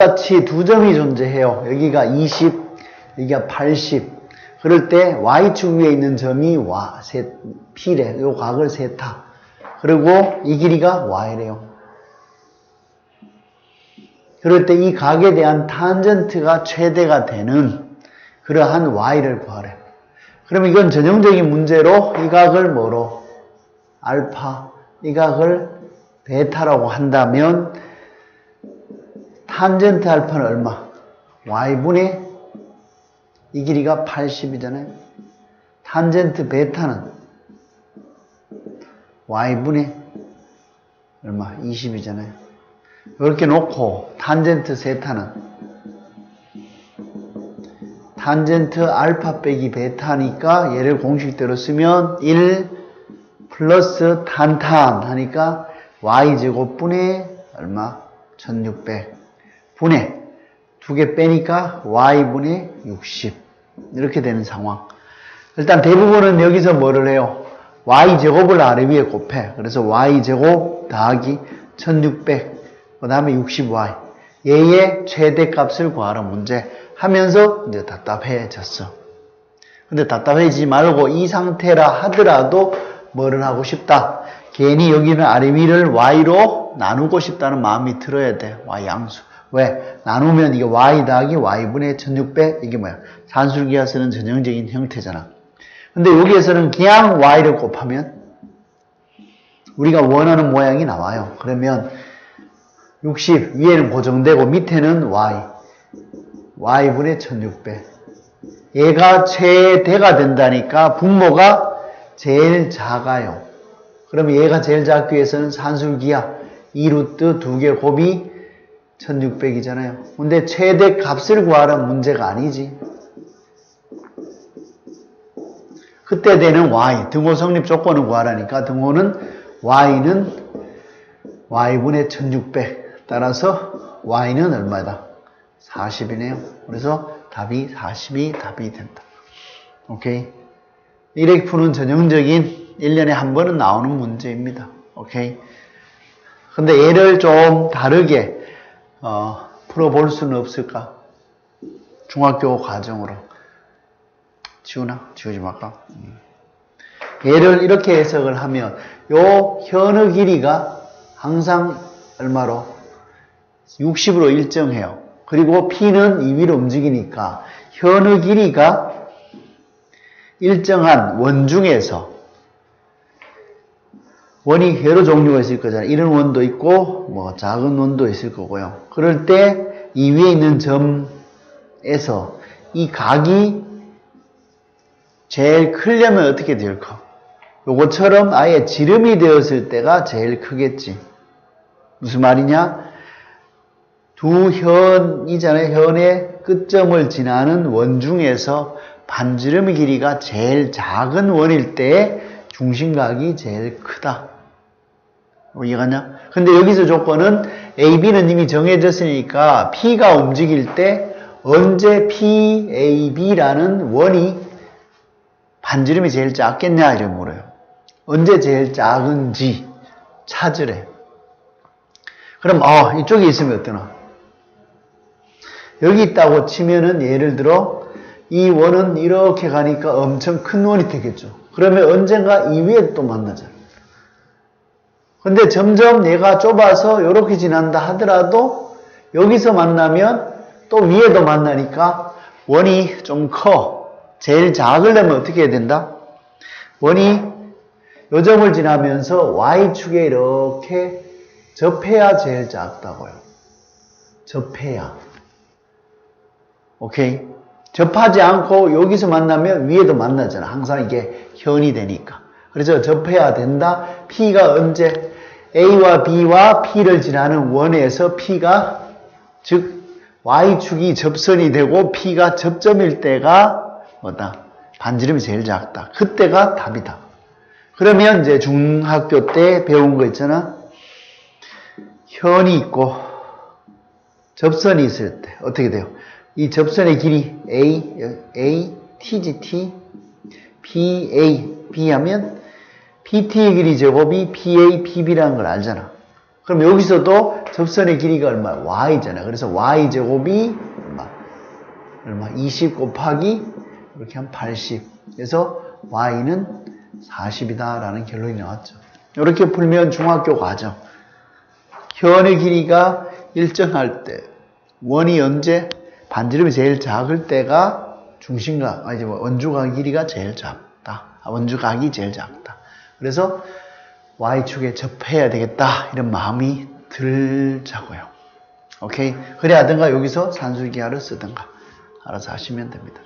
같이 두 점이 존재해요. 여기가 20, 여기가 80. 그럴 때 y축 위에 있는 점이 와, 세, p래. 요 각을 세타. 그리고 이 길이가 y래요. 그럴 때 이 각에 대한 탄젠트가 최대가 되는 그러한 y를 구하래. 그러면 이건 전형적인 문제로 이 각을 뭐로? 알파, 이 각을 베타라고 한다면 탄젠트 알파는 얼마? y분의 이 길이가 80이잖아요. 탄젠트 베타는 y분의 얼마? 20이잖아요. 이렇게 놓고 탄젠트 세타는 탄젠트 알파 빼기 베타니까 얘를 공식대로 쓰면 1 플러스 탄탄 하니까 y제곱분의 얼마? 1600 분의 두 개 빼니까 y분의 60 이렇게 되는 상황. 일단 대부분은 여기서 뭐를 해요? y제곱을 아래 위에 곱해. 그래서 y제곱 더하기 1600 그 다음에 60y 얘의 최대값을 구하라 문제 하면서 이제 답답해졌어. 근데 답답해지지 말고 이 상태라 하더라도 뭐를 하고 싶다? 괜히 여기는 아래 위를 y로 나누고 싶다는 마음이 들어야 돼. y 양수 왜? 나누면 이게 y 더하기 y분의 1600 이게 뭐야? 산술기가 쓰는 전형적인 형태잖아. 근데 여기에서는 그냥 y를 곱하면 우리가 원하는 모양이 나와요. 그러면 60 위에는 고정되고 밑에는 y y분의 1600 얘가 최대가 된다니까 분모가 제일 작아요. 그러면 얘가 제일 작기 위해서는 산술기야 2루트 두개 곱이 1600이잖아요. 근데 최대 값을 구하라는 문제가 아니지. 그때 되는 y, 등호 성립 조건을 구하라니까 등호는 y는 y분의 1600 따라서 y는 얼마다? 40이네요. 그래서 답이 40이 답이 된다. 오케이? 이렇게 푸는 전형적인 1년에 한 번은 나오는 문제입니다. 오케이? 근데 얘를 좀 다르게 어, 풀어볼 수는 없을까? 중학교 과정으로. 지우나? 지우지 말까? 음. 얘를 이렇게 해석을 하면, 요 현의 길이가 항상 얼마로? 60으로 일정해요. 그리고 P는 이 위로 움직이니까, 현의 길이가 일정한 원 중에서 원이 여러 종류가 있을 거잖아요. 이런 원도 있고, 뭐, 작은 원도 있을 거고요. 그럴 때, 이 위에 있는 점에서 이 각이 제일 크려면 어떻게 될까? 요것처럼 아예 지름이 되었을 때가 제일 크겠지. 무슨 말이냐? 두 현이잖아요. 현의 끝점을 지나는 원 중에서 반지름의 길이가 제일 작은 원일 때 중심각이 제일 크다. 뭐 이해가냐? 근데 여기서 조건은 A, B는 이미 정해졌으니까 P가 움직일 때 언제 P, A, B라는 원이 반지름이 제일 작겠냐 이런 물어요. 언제 제일 작은지 찾으래. 그럼 어 이쪽에 있으면 어떠나? 여기 있다고 치면은 예를 들어 이 원은 이렇게 가니까 엄청 큰 원이 되겠죠. 그러면 언젠가 이 위에 또 만나잖아. 근데 점점 얘가 좁아서 이렇게 지난다 하더라도 여기서 만나면 또 위에도 만나니까 원이 좀 커. 제일 작으려면 어떻게 해야 된다? 원이 요 점을 지나면서 y축에 이렇게 접해야 제일 작다고요. 접해야. 오케이? 접하지 않고 여기서 만나면 위에도 만나잖아. 항상 이게 현이 되니까. 그래서 접해야 된다. P가 언제 A와 B와 P를 지나는 원에서 P가 즉 Y축이 접선이 되고 P가 접점일 때가 뭐다? 반지름이 제일 작다. 그때가 답이다. 그러면 이제 중학교 때 배운 거 있잖아. 현이 있고 접선이 있을 때 어떻게 돼요? 이 접선의 길이 A, A, T지 T, B, A, B 하면 PT의 길이 제곱이 PA, PB라는 걸 알잖아. 그럼 여기서도 접선의 길이가 얼마? y잖아. 그래서 y 제곱이 얼마? 얼마? 20 곱하기 이렇게 하면 80. 그래서 y는 40이다라는 결론이 나왔죠. 이렇게 풀면 중학교 과정. 현의 길이가 일정할 때 원이 언제 반지름이 제일 작을 때가 중심각 아니 뭐 원주각 길이가 제일 작다. 아, 원주각이 제일 작다. 그래서 y축에 접해야 되겠다 이런 마음이 들자고요. 오케이 그래야 하든가 여기서 산술기하를 쓰든가 알아서 하시면 됩니다.